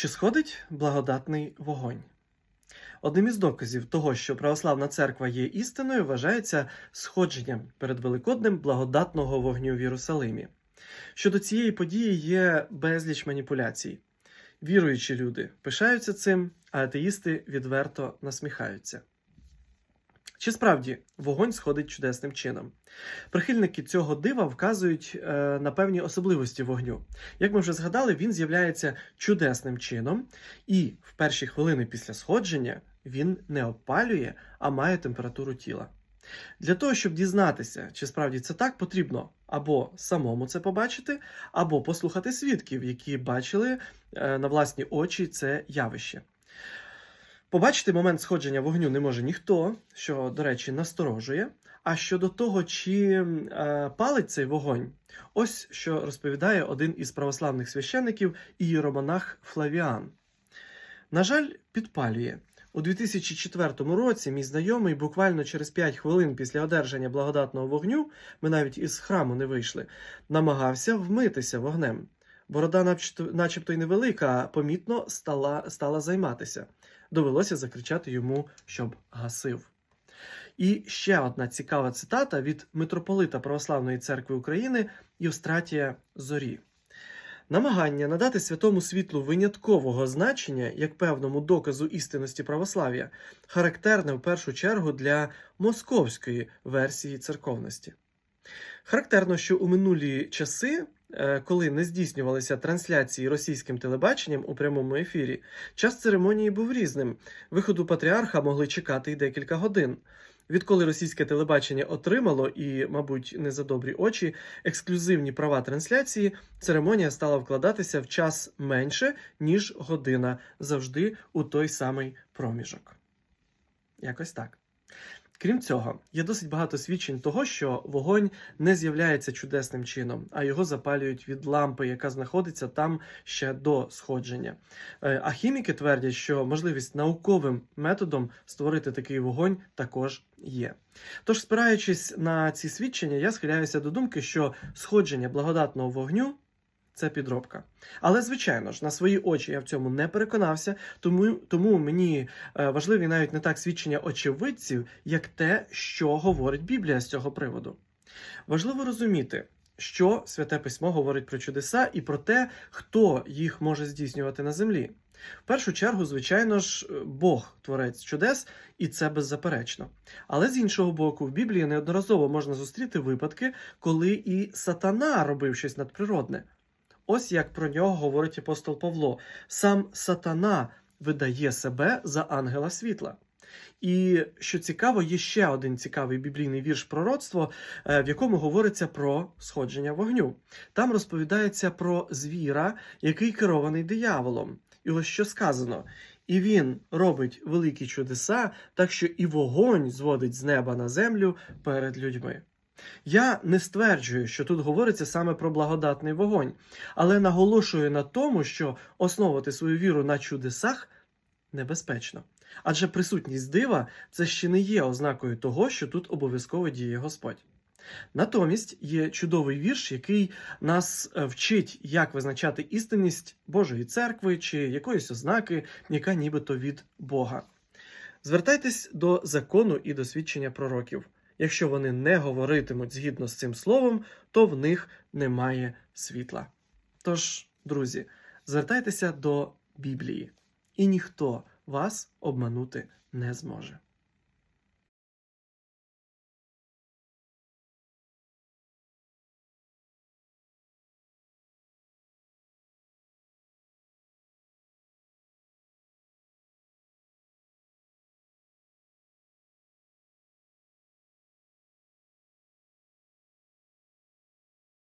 Чи сходить благодатний вогонь? Одним із доказів того, що православна церква є істиною, вважається сходженням перед Великоднем благодатного вогню в Єрусалимі. Щодо цієї події є безліч маніпуляцій. Віруючі люди пишаються цим, а атеїсти відверто насміхаються. Чи справді вогонь сходить чудесним чином? Прихильники цього дива вказують е, на певні особливості вогню. Як ми вже згадали, він з'являється чудесним чином, і в перші хвилини після сходження він не опалює, а має температуру тіла. Для того, щоб дізнатися, чи справді це так, потрібно або самому це побачити, або послухати свідків, які бачили е, на власні очі це явище. Побачити момент сходження вогню не може ніхто, що, до речі, насторожує. А щодо того, чи е, палить цей вогонь, ось що розповідає один із православних священників ієромонах Флавіан. На жаль, підпалює. У 2004 році мій знайомий буквально через 5 хвилин після одержання благодатного вогню, ми навіть із храму не вийшли, намагався вмитися вогнем. Борода, начебто, й невелика, помітно стала, стала займатися. Довелося закричати йому, щоб гасив. І ще одна цікава цитата від митрополита Православної церкви України Євстратія Зорі. Намагання надати святому світлу виняткового значення як певному доказу істинності православ'я характерне в першу чергу для московської версії церковності. Характерно, що у минулі часи, е, коли не здійснювалися трансляції російським телебаченням у прямому ефірі, час церемонії був різним. Виходу патріарха могли чекати й декілька годин. Відколи російське телебачення отримало і, мабуть, не за добрі очі ексклюзивні права трансляції, церемонія стала вкладатися в час менше, ніж година, завжди у той самий проміжок. Якось так. Крім цього, є досить багато свідчень того, що вогонь не з'являється чудесним чином, а його запалюють від лампи, яка знаходиться там ще до сходження. Е, А хіміки твердять, що можливість науковим методом створити такий вогонь також є. Тож, спираючись на ці свідчення, я схиляюся до думки, що сходження благодатного вогню. Це підробка. Але, звичайно ж, на свої очі я в цьому не переконався, тому, тому мені е, важливі навіть не так свідчення очевидців, як те, що говорить Біблія з цього приводу. Важливо розуміти, що Святе Письмо говорить про чудеса і про те, хто їх може здійснювати на землі. В першу чергу, звичайно ж, Бог творець чудес, і це беззаперечно. Але з іншого боку, в Біблії неодноразово можна зустріти випадки, коли і сатана робив щось надприродне. Ось як про нього говорить апостол Павло: сам сатана видає себе за ангела світла. І що цікаво, є ще один цікавий біблійний вірш пророцтво, е, в якому говориться про сходження вогню. Там розповідається про звіра, який керований дияволом. І ось що сказано: і він робить великі чудеса, так що і вогонь зводить з неба на землю перед людьми. Я не стверджую, що тут говориться саме про благодатний вогонь, але наголошую на тому, що основувати свою віру на чудесах небезпечно. Адже присутність дива це ще не є ознакою того, що тут обов'язково діє Господь. Натомість є чудовий вірш, який нас е, вчить, як визначати істинність Божої церкви чи якоїсь ознаки, яка нібито від Бога. Звертайтесь до закону і досвідчення пророків. Якщо вони не говоритимуть згідно з цим словом, то в них немає світла. Тож, друзі, звертайтеся до Біблії, і ніхто вас обманути не зможе.